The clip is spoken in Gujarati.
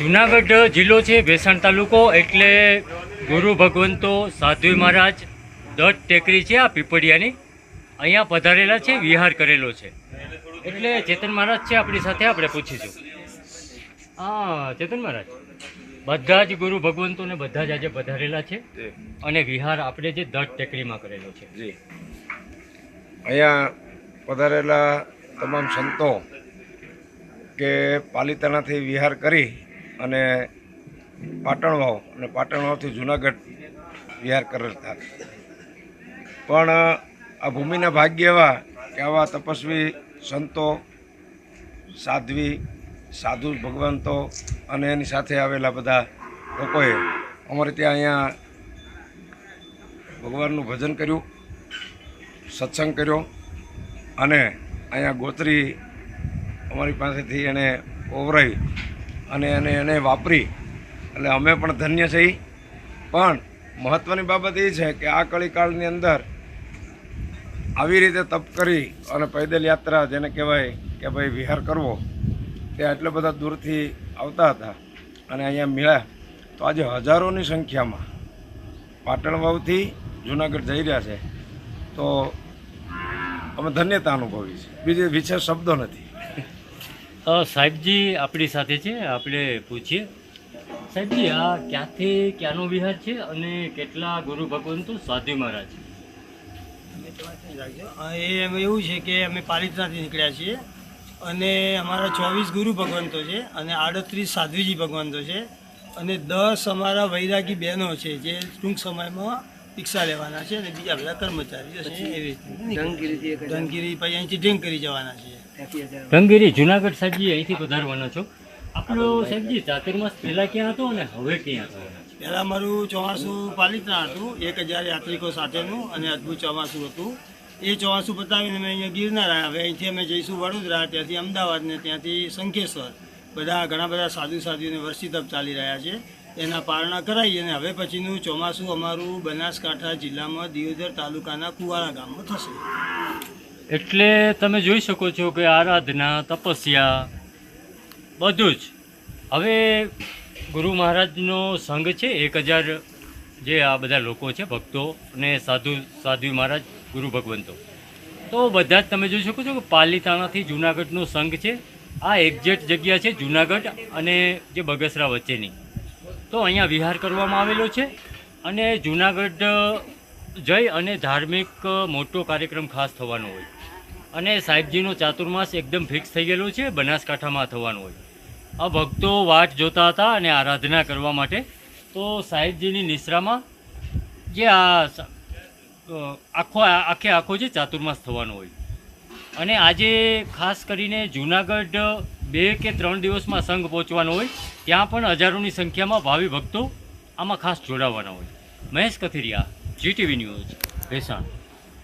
જુનાગઢ જિલ્લો છે ભેસાણ તાલુકો એટલે ગુરુ ભગવંતો સાધ્વી મહારાજ દત્ત ટેકરી છે આ પીપળિયાની. અહીંયા પધારેલા છે વિહાર કરેલો છે. એટલે ચેતન મહારાજ છે આપણી સાથે આપણે પૂછીશું. હા ચેતન મહારાજ. બધા જ ગુરુ ભગવંતોને બધા જ આજે પધારેલા છે અને વિહાર આપણે જે દત્ત ટેકરીમાં કરેલો છે. જી. અહીંયા પધારેલા તમામ સંતો કે પાલિતાણાથી વિહાર કરી અને પાટણ વાવ અને પાટણ વાવથી જુનાગઢ વિહાર કરતા પણ આ ભૂમિના ભાગ્ય એવા કે આવા તપસ્વી સંતો, સાધ્વી, સાધુ ભગવંતો અને એની સાથે આવેલા બધા લોકોએ અમારે ત્યાં અહીંયા ભગવાનનું ભજન કર્યું, સત્સંગ કર્યો અને અહીંયા ગોત્રી અમારી પાસેથી એણે ઓવરાઈ અને એને એને વાપરી. એટલે અમે પણ ધન્ય છીએ. પણ મહત્ત્વની બાબત એ છે કે આ કળીકાળની અંદર આવી રીતે તપ કરી અને પૈદલ યાત્રા જેને કહેવાય કે ભાઈ વિહાર કરવો, તે એટલા બધા દૂરથી આવતા હતા અને અહીંયા મળ્યા. તો આજે હજારોની સંખ્યામાં પાટણ વાવથી જુનાગઢ જઈ રહ્યા છે. તો અમે ધન્યતા અનુભવી છે બીજે વિશેષ શબ્દો નથી. સાહેબજી આપણી સાથે છે. આપણે પૂછીએ. સાહેબજી આ ક્યાંથી ક્યાંનો વિહાર છે અને કેટલા ગુરુ ભગવંતો સાધુ મહારાજ? એ એમ એવું છે કે અમે પાલિતનાથી નીકળ્યા છીએ અને અમારા ચોવીસ ગુરુ ભગવંતો છે અને આડત્રીસ સાધ્વીજી ભગવંતો છે અને દસ અમારા વૈરાગી બહેનો છે જે ટૂંક સમયમાં દીક્ષા લેવાના છે અને બીજા બધા કર્મચારીઓ છે. એવી રીતે ધનગીરી પછી અહીંથી ડ્રિંક કરી જવાના છે. રંગગીરી જુનાગઢ સાહેબજી, અહીંથી પધારવાનો છો. આપણો સાહેબજી, ચાતુર્માસ પહેલા ક્યાં હતો અને હવે ક્યાં થવાના પહેલાં મારું ચોમાસું પાલિતના હતું, એક હજાર યાત્રિકો સાથેનું અને અદ્ભુત ચોમાસું હતું. એ ચોમાસું પતાવીને અમે અહીંયા ગિરનાર આવ્યા. હવે અહીંથી અમે જઈશું વડોદરા, ત્યાંથી અમદાવાદ ને ત્યાંથી શંખેશ્વર. બધા ઘણા બધા સાધુ સાધુને વર્ષી તપ ચાલી રહ્યા છે. એના પારણા કરાવી અને હવે પછીનું ચોમાસું અમારું બનાસકાંઠા જિલ્લામાં દિયોદર તાલુકાના કુવારા ગામમાં થશે. એટલે તમે જોઈ શકો છો કે આરાધના, તપસ્યા, બધું જ. હવે ગુરુ મહારાજનો સંઘ છે, એક હજાર જે આ બધા લોકો છે, ભક્તો અને સાધુ, સાધ્વી મહારાજ, ગુરુ ભગવંતો. તો બધા જ તમે જોઈ શકો છો કે પાલીતાણાથી જુનાગઢનો સંઘ છે. આ એક્ઝેક્ટ જગ્યા છે જુનાગઢ અને જે બગસરા વચ્ચેની. તો અહીંયા વિહાર કરવામાં આવેલો છે અને જુનાગઢ જઈ અને ધાર્મિક મોટો કાર્યક્રમ ખાસ થવાનો હોય. અને સાહેબજીનો ચાતુર્માસ એકદમ ફિક્સ થઈ ગયેલો છે, બનાસકાંઠામાં થવાનો હોય. આ ભક્તો વાટ જોતા હતા અને આરાધના કરવા માટે. તો સાહેબજીની નિશ્રામાં જે આ આખો, આખે આખો જે ચાતુર્માસ થવાનો હોય. અને આજે ખાસ કરીને જુનાગઢ બે કે ત્રણ દિવસમાં સંઘ પહોંચવાનો હોય, ત્યાં પણ હજારોની સંખ્યામાં ભાવિ ભક્તો આમાં ખાસ જોડાવાના હોય. Mahesh Kathiria. GTV news Bhesan.